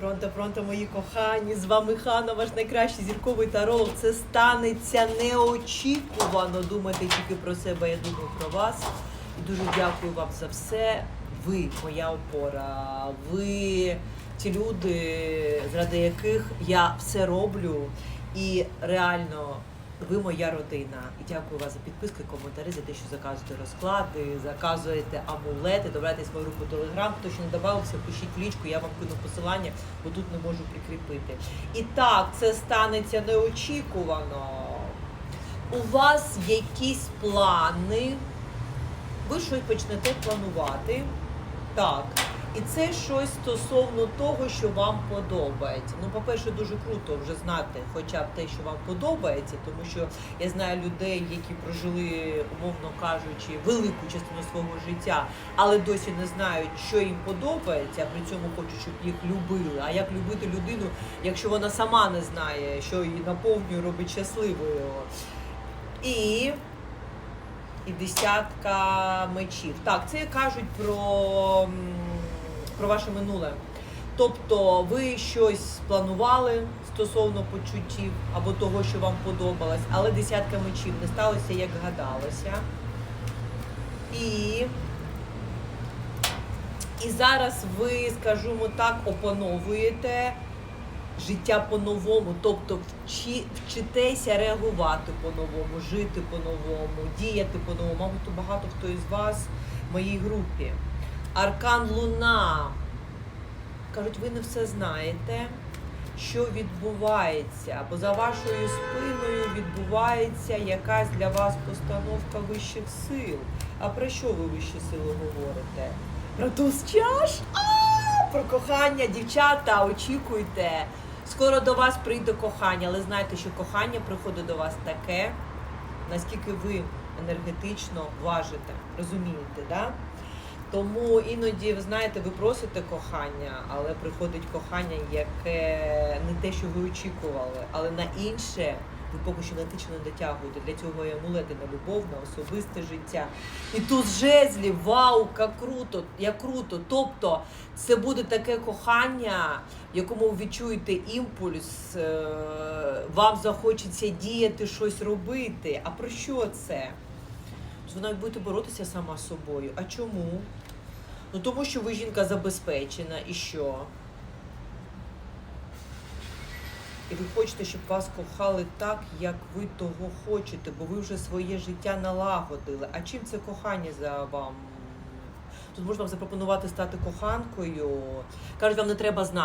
Пронто, пронто, мої кохані, з вами Хана, ваш найкращий зірковий таролог. Це станеться неочікувано. Думайте тільки про себе, я думаю про вас. І дуже дякую вам за все. Ви моя опора. Ви ті люди, заради яких я все роблю. І реально. Ви моя родина. І дякую вас за підписки, коментарі, за те, що заказуєте розклади, заказуєте амулети, добирайтесь в мою групу Телеграм. Хто ще не додавався, пишіть в лічку, я вам кину посилання, бо тут не можу прикріпити. І так, це станеться неочікувано. У вас якісь плани, ви щось почнете планувати. Так. І це щось стосовно того, що вам подобається. Ну, по-перше, дуже круто вже знати, хоча б те, що вам подобається, тому що я знаю людей, які прожили, умовно кажучи, велику частину свого життя, але досі не знають, що їм подобається, а при цьому хочуть, щоб їх любили. А як любити людину, якщо вона сама не знає, що її наповнює, робить щасливою. І і десятка мечів. Так, це кажуть про, про ваше минуле. Тобто ви щось планували стосовно почуттів або того, що вам подобалось, але десятка мечів не сталося, як гадалося. І, і зараз ви, скажімо так, опановуєте життя по-новому, тобто вчи, вчитеся реагувати по-новому, жити по-новому, діяти по-новому. Мабуть, багато хто із вас в моїй групі. Аркан Луна. Кажуть, ви не все знаєте, що відбувається, бо за вашою спиною відбувається якась для вас постановка вищих сил. А про що ви вищі сили говорите? Про туз чаш? А, Про кохання, дівчата, очікуйте. Скоро до вас прийде кохання, але знайте, що кохання приходить до вас таке, наскільки ви енергетично важите. Розумієте, да? Тому іноді, ви знаєте, ви просите кохання, але приходить кохання, яке не те, що ви очікували, але на інше ви поки що не дотягуєте. Для цього є амулети на любов, на особисте життя. І тут жезлів, вау, як круто, як круто. Тобто це буде таке кохання, якому відчуєте імпульс, е, вам захочеться діяти, щось робити. А про що це? Ви навіть будете боротися сама з собою. А чому? Ну тому що ви жінка забезпечена і що? І ви хочете, щоб вас кохали так, як ви того хочете, бо ви вже своє життя налагодили. А чим це кохання за вам? Тут можна вам запропонувати стати коханкою. Кажуть, вам не треба знати.